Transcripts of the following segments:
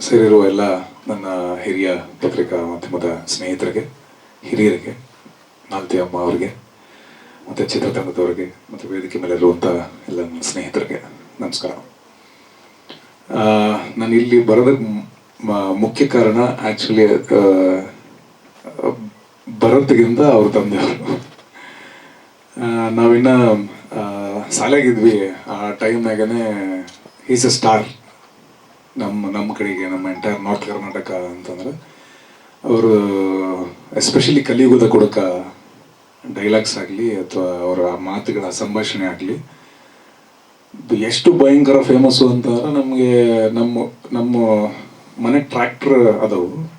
ಸೇರಿರುವ ಎಲ್ಲ ನನ್ನ ಹಿರಿಯ ಪತ್ರಿಕಾ ಮಾಧ್ಯಮದ ಸ್ನೇಹಿತರಿಗೆ, ಹಿರಿಯರಿಗೆ ಮಾಲತಿ ಅಮ್ಮ ಅವರಿಗೆ, ಮತ್ತು ಚಿತ್ರತಂಡದವರಿಗೆ, ಮತ್ತು ವೇದಿಕೆ ಮೇಲೆ ಇರುವಂಥ ಎಲ್ಲ ನನ್ನ ಸ್ನೇಹಿತರಿಗೆ ನಮಸ್ಕಾರ. ನಾನು ಇಲ್ಲಿ ಬರೋದಕ್ಕೆ ಮುಖ್ಯ ಕಾರಣ ಆ್ಯಕ್ಚುಲಿ ಬರೋದಕ್ಕಿಂತ ಅವ್ರ ತಂದೆಯವರು. ನಾವಿನ್ನ ಸಾಲಾಗಿದ್ವಿ ಆ ಟೈಮ್ನಾಗನೇ ಈಸ್ ಅ ಸ್ಟಾರ್ ನಮ್ಮ ನಮ್ಮ ಕಡೆಗೆ, ನಮ್ಮ ಎಂಟೈರ್ ನಾರ್ತ್ ಕರ್ನಾಟಕ ಅಂತಂದ್ರೆ, ಅವರು ಎಸ್ಪೆಷಲಿ ಕಲಿಯುಗದ ಕೊಡಕ ಡೈಲಾಗ್ಸ್ ಆಗಲಿ ಅಥವಾ ಅವರ ಮಾತುಗಳ ಸಂಭಾಷಣೆ ಆಗಲಿ ಎಷ್ಟು ಭಯಂಕರ ಫೇಮಸ್ಸು ಅಂತಂದ್ರೆ ನಮಗೆ ನಮ್ಮ ನಮ್ಮ ಮನೆ ಟ್ರ್ಯಾಕ್ಟರ್ ಅದಾವು.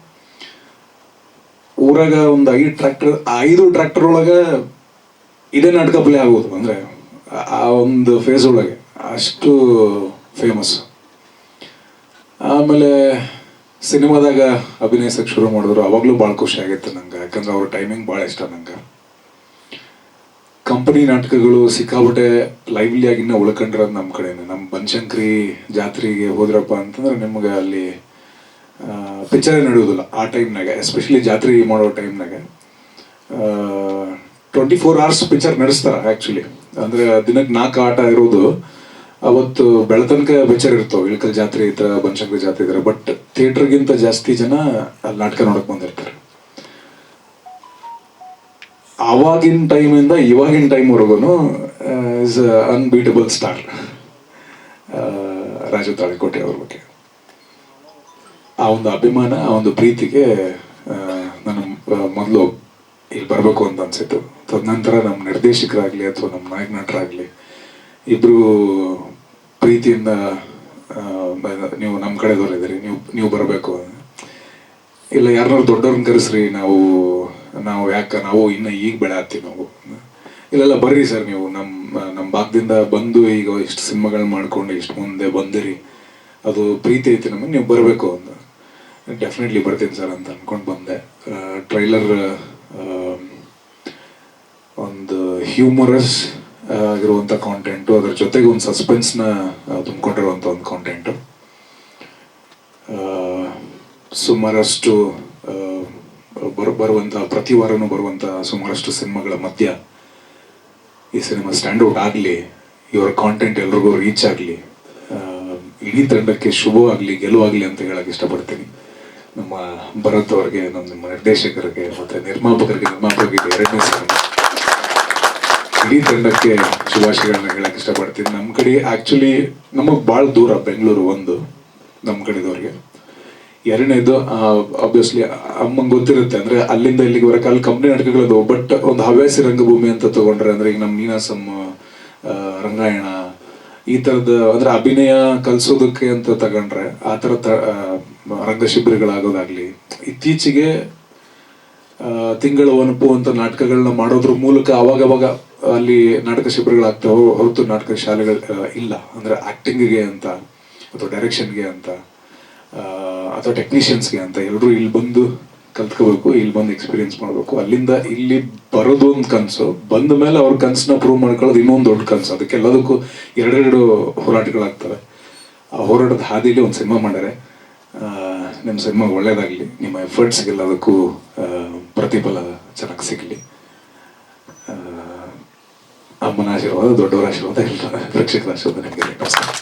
ಊರಾಗ ಒಂದು ಐದು ಟ್ರ್ಯಾಕ್ಟರ್ ಐದು ಟ್ರ್ಯಾಕ್ಟರ್ ಒಳಗೆ ಇದೇ ನಾಟಕ ಪ್ಲೇ ಆಗೋದು. ಅಂದರೆ ಆ ಒಂದು ಫೇಸ್ ಒಳಗೆ ಅಷ್ಟು ಫೇಮಸ್ ಆಮೇಲೆ ಸಿನಿಮಾದಾಗ ಅಭಿನಯಿಸಕ್ಕೆ ಶುರು ಮಾಡಿದ್ರು. ಅವಾಗಲೂ ಭಾಳ ಖುಷಿ ಆಗಿತ್ತು ನಂಗೆ. ಯಾಕಂದ್ರೆ ಅವ್ರ ಟೈಮಿಂಗ್ ಭಾಳ ಇಷ್ಟ ನಂಗೆ. ಕಂಪನಿ ನಾಟಕಗಳು ಸಿಕ್ಕಾಬಟ್ಟೆ ಲೈವ್ಲಿ ಇನ್ನೂ ಉಳ್ಕೊಂಡಿರೋದು ನಮ್ಮ ಕಡೆಯಿಂದ ನಮ್ಮ ಬನಶಂಕರಿ ಜಾತ್ರೆಗೆ ಹೋದ್ರಪ್ಪ ಅಂತಂದ್ರೆ ನಿಮ್ಗೆ ಅಲ್ಲಿ ಪಿಕ್ಚರೇ ನಡೆಯೋದಿಲ್ಲ ಆ ಟೈಮ್ನಾಗ ಎಸ್ಪೆಷಲಿ ಜಾತ್ರೆ ಮಾಡೋ ಟೈಮ್ನಾಗ ಟ್ವೆಂಟಿ ಫೋರ್ ಅವರ್ಸ್ ಪಿಕ್ಚರ್ ನಡೆಸ್ತಾರೆ ಆ್ಯಕ್ಚುಲಿ ಅಂದರೆ ದಿನಕ್ಕೆ ನಾಲ್ಕು ಆಟ ಇರೋದು. ಅವತ್ತು ಬೆಳತನಕ ಬೆಚ್ಚರ್ ಇರ್ತಾವೆ. ಇಳಕಲ್ ಜಾತ್ರೆ ಇದ್ರ ಬನಶಂಕರಿ ಜಾತ್ರೆ ಇದ್ರ ಬಟ್ ಥಿಯೇಟರ್ಗಿಂತ ಜಾಸ್ತಿ ಜನ ಅಲ್ಲಿ ನಾಟಕ ನೋಡಕ್ ಬಂದಿರ್ತಾರೆ. ಆವಾಗಿನ ಟೈಮಿಂದ ಇವಾಗಿನ ಟೈಮ್ವರೆಗೂ is unbeatable star Raju Talikote ಅವ್ರ ಬಗ್ಗೆ. ಆ ಒಂದು ಅಭಿಮಾನ, ಆ ಒಂದು ಪ್ರೀತಿಗೆ ನಾನು ಮೊದಲು ಇಲ್ಲಿ ಬರಬೇಕು ಅಂತ ಅನ್ಸಿತ್ತು. ತದನಂತರ ನಮ್ಮ ನಿರ್ದೇಶಕರಾಗಲಿ ಅಥವಾ ನಮ್ಮ ನಾಯಕ ನಟರಾಗಲಿ ಇಬ್ಬರು ಪ್ರೀತಿಯಿಂದ ನೀವು ನಮ್ಮ ಕಡೆದವರಿದ್ದೀರಿ ನೀವು ನೀವು ಬರಬೇಕು ಇಲ್ಲ ಯಾರನ್ನಾರು ದೊಡ್ಡವ್ರನ್ನ ಕರೆಸ್ರಿ, ನಾವು ನಾವು ಯಾಕೆ, ನಾವು ಇನ್ನು ಈಗ ಬೆಳೆ ಹತ್ತೀವಿ ನಾವು. ಇಲ್ಲೆಲ್ಲ ಬರ್ರಿ ಸರ್ ನೀವು ನಮ್ಮ ನಮ್ಮ ಭಾಗದಿಂದ ಬಂದು ಈಗ ಇಷ್ಟು ಸಿನಿಮಾಗಳು ಮಾಡ್ಕೊಂಡು ಇಷ್ಟು ಮುಂದೆ ಬಂದಿರಿ, ಅದು ಪ್ರೀತಿ ಐತಿ ನಮಗೆ, ನೀವು ಬರಬೇಕು ಅಂತ. ಡೆಫಿನೆಟ್ಲಿ ಬರ್ತೀನಿ ಸರ್ ಅಂತ ಅಂದ್ಕೊಂಡು ಬಂದೆ. ಟ್ರೈಲರ್ ಒಂದು ಹ್ಯೂಮರಸ್ ಆಗಿರುವಂಥ ಕಾಂಟೆಂಟು ಅದ್ರ ಜೊತೆಗೆ ಒಂದು ಸಸ್ಪೆನ್ಸ್ನ ತುಂಬಿಕೊಂಡಿರುವಂಥ ಒಂದು ಕಾಂಟೆಂಟು ಸುಮಾರಷ್ಟು ಬರ್ ಬರು ಬರುವಂಥ ಪ್ರತಿ ವಾರನೂ ಬರುವಂಥ ಸುಮಾರಷ್ಟು ಸಿನಿಮಾಗಳ ಮಧ್ಯ ಈ ಸಿನಿಮಾ ಸ್ಟ್ಯಾಂಡ್ಔಟ್ ಆಗಲಿ, ಇವರ ಕಾಂಟೆಂಟ್ ಎಲ್ರಿಗೂ ರೀಚ್ ಆಗಲಿ ಇಡೀ ತಂಡಕ್ಕೆ ಶುಭವಾಗಲಿ ಗೆಲುವಾಗಲಿ ಅಂತ ಹೇಳಕ್ಕೆ ಇಷ್ಟಪಡ್ತೀನಿ. ನಮ್ಮ ಭರತ್ ಅವ್ರಿಗೆ, ನಮ್ಮ ನಿಮ್ಮ ನಿರ್ದೇಶಕರಿಗೆ, ಮತ್ತು ನಿರ್ಮಾಪಕರಿಗೆ ನಿರ್ಮಾಪಕರಿಗೆ ಎರಡನೇ ಸಿನಿಮಾ. ಇಡೀ ತಂಡಕ್ಕೆ ಶುಭಾಶಯಗಳನ್ನ ಹೇಳಕ್ ಇಷ್ಟಪಡ್ತೀನಿ. ನಮ್ಮ ಕಡೆ ಆಕ್ಚುಲಿ ನಮಗೆ ಭಾಳ ದೂರ ಬೆಂಗಳೂರು ಒಂದು ನಮ್ಮ ಕಡೆದವ್ರಿಗೆ. ಎರಡನೇದು ಆಬ್ವಿಯಸ್ಲಿ ಅಮ್ಮಂಗೆ ಗೊತ್ತಿರುತ್ತೆ. ಅಂದ್ರೆ ಅಲ್ಲಿಂದ ಇಲ್ಲಿಗೆ ಬರಕ್ಕೆ ಅಲ್ಲಿ ಕಂಪ್ನಿ ನಾಟಕಗಳದು ಬಟ್ ಒಂದು ಹವ್ಯಾಸಿ ರಂಗಭೂಮಿ ಅಂತ ತಗೊಂಡ್ರೆ ಅಂದ್ರೆ ಈಗ ನಮ್ಮ ಮೀನಾಸಮ್ ರಂಗಾಯಣ ಈ ತರದ ಅಂದ್ರೆ ಅಭಿನಯ ಕಲಿಸೋದಕ್ಕೆ ಅಂತ ತಗೊಂಡ್ರೆ ಆ ಥರ ತ- ಆ, ರಂಗ ಶಿಬಿರಗಳಾಗೋದಾಗ್ಲಿ ಇತ್ತೀಚೆಗೆ ತಿಂಗಳ ಒನಪು ಅಂತ ನಾಟಕಗಳನ್ನ ಮಾಡೋದ್ರ ಮೂಲಕ ಅವಾಗವಾಗ ಅಲ್ಲಿ ನಾಟಕ ಶಿಬಿರಗಳಾಗ್ತಾವೆ ಹೊರತು ನಾಟಕ ಶಾಲೆಗಳು ಇಲ್ಲ. ಅಂದ್ರೆ ಆಕ್ಟಿಂಗ್ಗೆ ಅಂತ, ಅಥವಾ ಡೈರೆಕ್ಷನ್ಗೆ ಅಂತ ಅಥವಾ ಟೆಕ್ನಿಷಿಯನ್ಸ್ಗೆ ಅಂತ ಎಲ್ಲರೂ ಇಲ್ಲಿ ಬಂದು ಕಲ್ತ್ಕೋಬೇಕು, ಇಲ್ಲಿ ಬಂದು ಎಕ್ಸ್ಪೀರಿಯನ್ಸ್ ಮಾಡಬೇಕು. ಅಲ್ಲಿಂದ ಇಲ್ಲಿ ಬರೋದು ಒಂದು ಕನಸು. ಬಂದ ಮೇಲೆ ಅವ್ರ ಕನಸನ್ನ ಪ್ರೂವ್ ಮಾಡ್ಕೊಳ್ಳೋದು ಇನ್ನೊಂದು ದೊಡ್ಡ ಕನಸು. ಅದಕ್ಕೆಲ್ಲದಕ್ಕೂ ಎರಡೆರಡು ಹೋರಾಟಗಳಾಗ್ತವೆ. ಆ ಹೋರಾಟದ ಹಾದಿಲಿ ಒಂದು ಸಿನಿಮಾ ಮಾಡ್ಯಾರೆ ನಿಮ್ಮ ಸಿನಿಮಾ ಒಳ್ಳೇದಾಗಲಿ. ನಿಮ್ಮ ಎಫರ್ಟ್ಸ್ಗೆಲ್ಲದಕ್ಕೂ ಪ್ರತಿಫಲ ಚೆನ್ನಾಗಿ ಸಿಗಲಿ. ಅಮ್ಮನ ಆಶೀರ್ವಾದ ದೊಡ್ಡವರ ಆಶೀರ್ವಾದ ಎಲ್ಲ ಪ್ರೇಕ್ಷಕರ ಆಶೀರ್ವಾದ ನಿಮಗೆ.